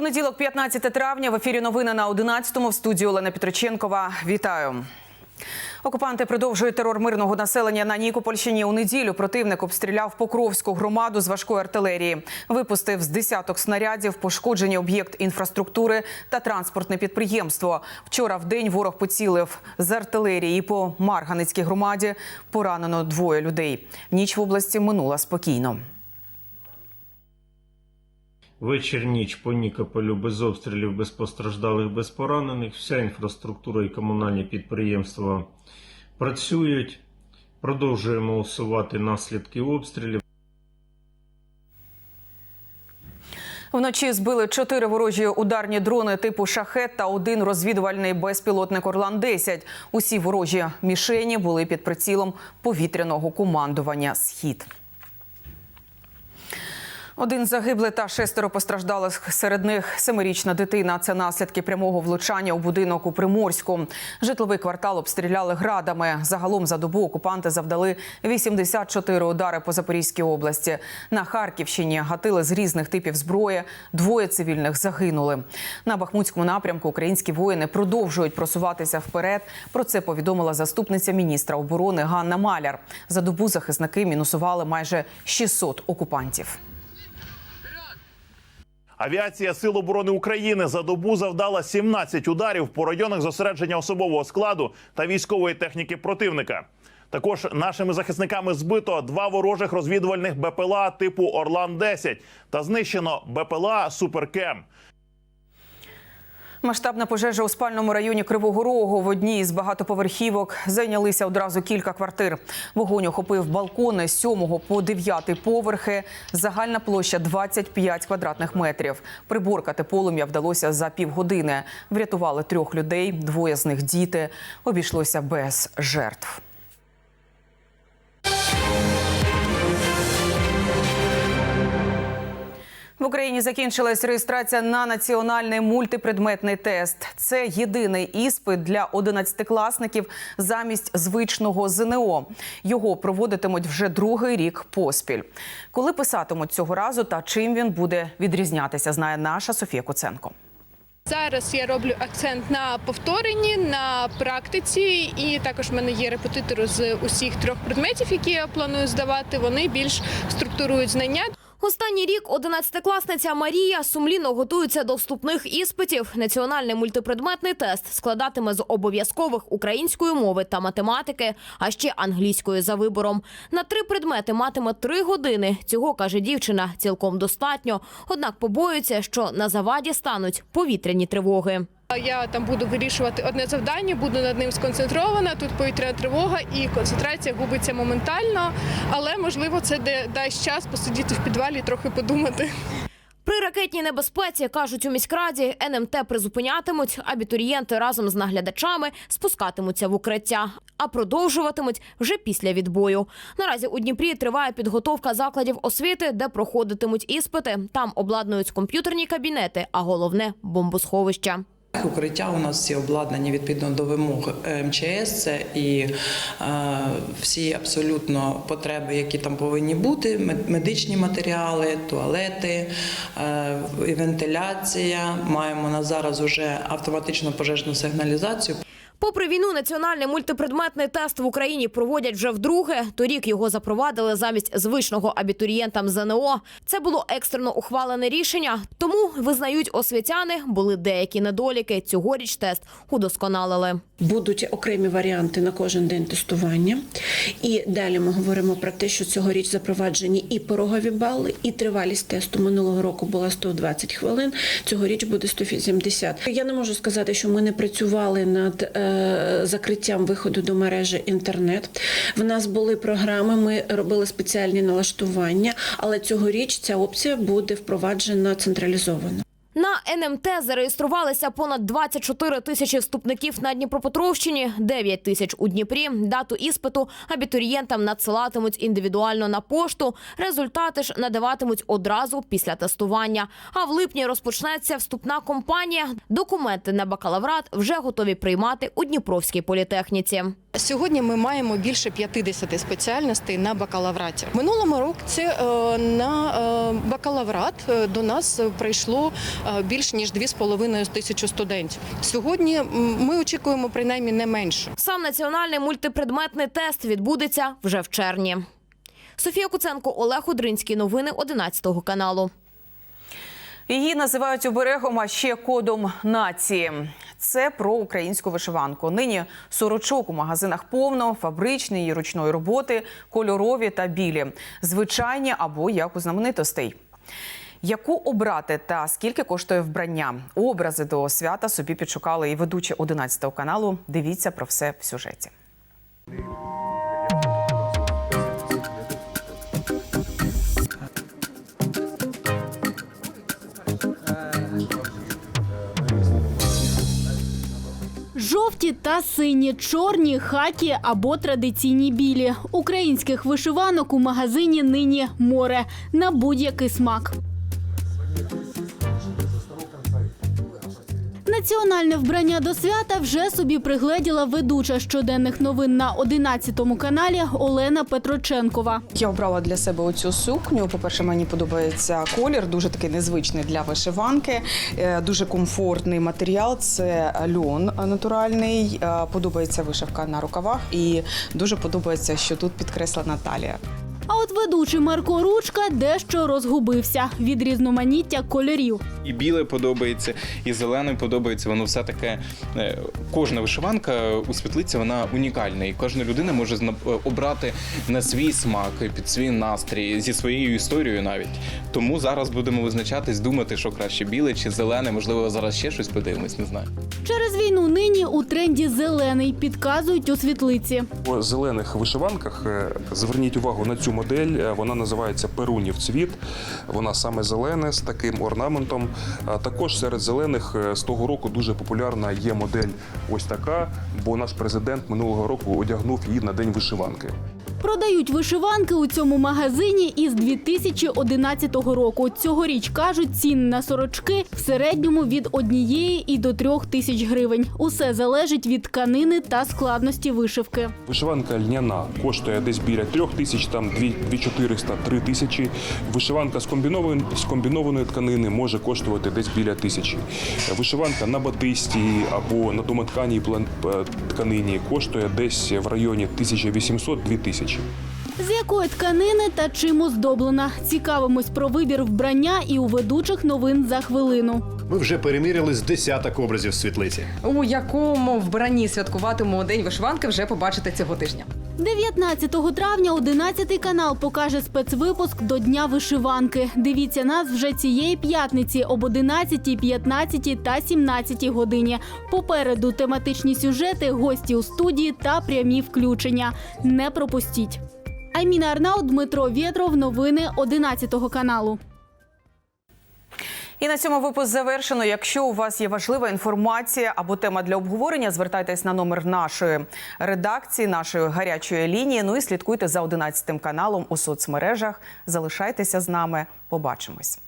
Понеділок, 15 травня, в ефірі новини на 11-му в студії Олена Петриченкова. Вітаю. Окупанти продовжують терор мирного населення на Нікопольщині. У неділю противник обстріляв Покровську громаду з важкої артилерії. Випустив з десяток снарядів, пошкоджені об'єкт інфраструктури та транспортне підприємство. Вчора в день ворог поцілив з артилерії і по Марганицькій громаді. Поранено двоє людей. Ніч в області минула спокійно. Вечір ніч по Нікополю без обстрілів, без постраждалих, без поранених. Вся інфраструктура і комунальні підприємства працюють. Продовжуємо усувати наслідки обстрілів. Вночі збили чотири ворожі ударні дрони типу шахет та один розвідувальний безпілотник Орлан 10 Усі ворожі мішені були під прицілом повітряного командування Схід. Один загиблий та шестеро постраждалих серед них семирічна дитина. Це наслідки прямого влучання у будинок у Приморську. Житловий квартал обстріляли градами. Загалом за добу окупанти завдали 84 удари по Запорізькій області. На Харківщині гатили з різних типів зброї. Двоє цивільних загинули. На Бахмутському напрямку українські воїни продовжують просуватися вперед. Про це повідомила заступниця міністра оборони Ганна Маляр. За добу захисники мінусували майже 600 окупантів. Авіація Сил оборони України за добу завдала 17 ударів по районах зосередження особового складу та військової техніки противника. Також нашими захисниками збито два ворожих розвідувальних БПЛА типу Орлан 10 та знищено БПЛА Суперкем. Масштабна пожежа у спальному районі Кривого Рогу в одній із багатоповерхівок зайнялися одразу кілька квартир. Вогонь охопив балкони з 7 по 9 поверхи. Загальна площа 25 квадратних метрів. Приборкати полум'я вдалося за півгодини. Врятували трьох людей, двоє з них діти. Обійшлося без жертв. В Україні закінчилась реєстрація на національний мультипредметний тест. Це єдиний іспит для одинадцятикласників замість звичного ЗНО. Його проводитимуть вже другий рік поспіль. Коли писатимуть цього разу та чим він буде відрізнятися, знає наша Софія Куценко. Зараз я роблю акцент на повторенні, на практиці, і також в мене є репетитори з усіх трьох предметів, які я планую здавати. Вони більш структурують знання. Останній рік одинадцятикласниця Марія сумлінно готується до вступних іспитів. Національний мультипредметний тест складатиме з обов'язкових української мови та математики, а ще англійської за вибором. На три предмети матиме три години. Цього каже дівчина цілком достатньо. Однак побоюється, що на заваді стануть повітряні тривоги. Я там буду вирішувати одне завдання, буду над ним сконцентрована. Тут повітряна тривога і концентрація губиться моментально, але можливо це дасть час посидіти в підвалі трохи подумати. При ракетній небезпеці кажуть у міськраді, НМТ призупинятимуть. Абітурієнти разом з наглядачами спускатимуться в укриття, а продовжуватимуть вже після відбою. Наразі у Дніпрі триває підготовка закладів освіти, де проходитимуть іспити. Там обладнують комп'ютерні кабінети, а головне бомбосховища. Укриття у нас всі обладнані відповідно до вимог МЧС. Це і е, всі абсолютно потреби, які там повинні бути: мед- медичні матеріали, туалети, е, вентиляція. Маємо на зараз уже автоматичну пожежну сигналізацію. Попри війну, національний мультипредметний тест в Україні проводять вже вдруге. Торік його запровадили замість звичного абітурієнтам ЗНО. Це було екстрено ухвалене рішення. Тому визнають освітяни, були деякі недоліки. Цьогоріч тест удосконалили. Будуть окремі варіанти на кожен день тестування. І далі ми говоримо про те, що цьогоріч запроваджені і порогові бали, і тривалість тесту минулого року була 120 хвилин. Цьогоріч буде 180. Я не можу сказати, що ми не працювали над е, закриттям виходу до мережі інтернет. В нас були програми, ми робили спеціальні налаштування, але цьогоріч ця опція буде впроваджена централізовано. На НМТ зареєструвалися понад 24 тисячі вступників на Дніпропетровщині, 9 тисяч у Дніпрі. Дату іспиту абітурієнтам надсилатимуть індивідуально на пошту. Результати ж надаватимуть одразу після тестування. А в липні розпочнеться вступна кампанія. Документи на бакалаврат вже готові приймати у Дніпровській політехніці. Сьогодні ми маємо більше 50 спеціальностей на бакалавраті. Минулому році е, на е, бакалаврат е, до нас прийшло більш ніж 2,5 тисячі студентів. Сьогодні ми очікуємо принаймні не менше. Сам національний мультипредметний тест відбудеться вже в червні. Софія Куценко, Олег Удринський. Новини 11 каналу. Її називають оберегом, а ще кодом нації. Це про українську вишиванку. Нині сорочок у магазинах повно, фабричної, ручної роботи, кольорові та білі, звичайні або як у знаменитостей. Яку обрати та скільки коштує вбрання? Образи до свята собі підшукали і ведучі 11 каналу. Дивіться про все в сюжеті. Жовті та сині, чорні, хакі або традиційні білі. Українських вишиванок у магазині нині море на будь-який смак. Національне вбрання до свята вже собі пригледіла ведуча щоденних новин на 11 каналі Олена Петроченкова. Я обрала для себе оцю сукню. По-перше, мені подобається колір, дуже такий незвичний для вишиванки, е, дуже комфортний матеріал. Це льон натуральний. Е, Подобається вишивка на рукавах і дуже подобається, що тут підкреслена талія. От ведучий Марко Ручка дещо розгубився від різноманіття кольорів. І біле подобається, і зелене подобається. Воно все таке. е, Кожна вишиванка у світлиці вона унікальна, і кожна людина може е, обрати на свій смак, під свій настрій, зі своєю історією навіть. Тому зараз будемо визначатись, думати, що краще біле чи зелене. Можливо, зараз ще щось подивимось, не знаю. Через війну нині у тренді зелений підказують у світлиці. У зелених вишиванках е, зверніть увагу на цю модель. Е, Вона називається Перунів цвіт. Вона саме зелена з таким орнаментом. Також серед зелених е, з того року дуже популярна є модель ось така, бо наш президент минулого року одягнув її на день вишиванки. Продають вишиванки у цьому магазині із 2011 року. Цьогоріч кажуть, ціни на сорочки в середньому від однієї і до трьох тисяч гривень. Усе залежить від тканини та складності вишивки. Вишиванка льняна коштує десь біля трьох тисяч, там 2400 3 тисячі. Вишиванка з комбінованої, з комбінованої тканини може коштувати десь біля тисячі. Вишиванка на батисті або на домотканій тканині коштує десь в районі 1800-2000 тисячі. З якої тканини та чим оздоблена? Цікавимось про вибір вбрання і у ведучих новин за хвилину. Ми вже переміряли з десяток образів світлиці. У якому вбранні святкуватимемо День вишиванки, вже побачите цього тижня. 19 травня 11 канал покаже спецвипуск до Дня вишиванки. Дивіться нас вже цієї п'ятниці об 11, 15 та 17 годині. Попереду тематичні сюжети, гості у студії та прямі включення. Не пропустіть. Айміна Арнаут, Дмитро Вєтров. Новини 11 каналу. І на цьому випуск завершено. Якщо у вас є важлива інформація або тема для обговорення, звертайтесь на номер нашої редакції, нашої гарячої лінії. Ну і слідкуйте за 11 каналом у соцмережах. Залишайтеся з нами. Побачимось.